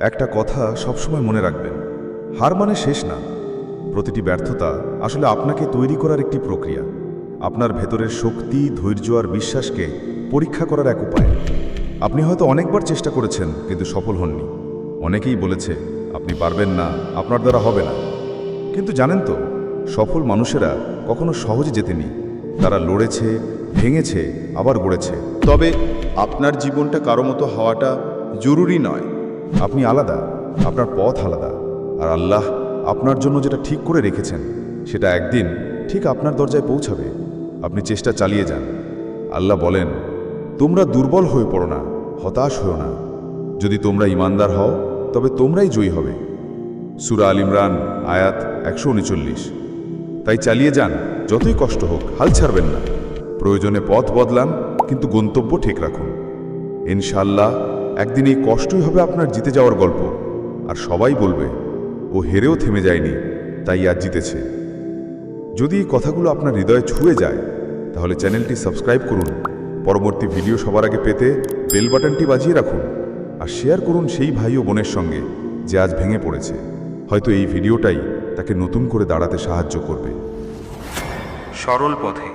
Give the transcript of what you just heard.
একটা কথা সবসময় মনে রাখবেন, হার মানে শেষ না। প্রতিটি ব্যর্থতা আসলে আপনাকে তৈরি করার একটি প্রক্রিয়া। আপনার ভেতরের শক্তি, ধৈর্য আর বিশ্বাসকে পরীক্ষা করার এক উপায়। আপনি হয়তো অনেকবার চেষ্টা করেছেন, কিন্তু সফল হননি। অনেকেই বলেছে, আপনি পারবেন না, আপনার দ্বারা হবে না। কিন্তু জানেন তো, সফল মানুষেরা কখনো সহজে যেতেনি তারা লড়েছে, ভেঙেছে, আবার গড়েছে। তবে আপনার জীবনটা কারও মতো হওয়াটা জরুরি নয়। আপনি আলাদা, আপনার পথ আলাদা। আর আল্লাহ আপনার জন্য যেটা ঠিক করে রেখেছেন, সেটা একদিন ঠিক আপনার দরজায় পৌঁছাবে। আপনি চেষ্টা চালিয়ে যান। আল্লাহ বলেন, তোমরা দুর্বল হয়ে পড়ো না, হতাশ হও না। যদি তোমরা ইমানদার হও, তবে তোমরাই জয়ী হবে। সুরা আল ইমরান, আয়াত একশো উনচল্লিশ। তাই চালিয়ে যান, যতই কষ্ট হোক, হাল ছাড়বেন না। প্রয়োজনে পথ বদলান, কিন্তু গন্তব্য ঠিক রাখুন। ইনশাল্লাহ একদিন এই কষ্টই হবে আপনার জিতে যাওয়ার গল্প। আর সবাই বলবে, ও হেরেও থেমে যায়নি, তাই আজ জিতেছে। যদি এই কথাগুলো আপনার হৃদয়ে ছুঁয়ে যায়, তাহলে চ্যানেলটি সাবস্ক্রাইব করুন, পরবর্তী ভিডিও সবার আগে পেতে বেল বাটনটি বাজিয়ে রাখুন, আর শেয়ার করুন সেই ভাই ও বোনের সঙ্গে যে আজ ভেঙে পড়েছে। হয়তো এই ভিডিওটাই তাকে নতুন করে দাঁড়াতে সাহায্য করবে। সরল পথে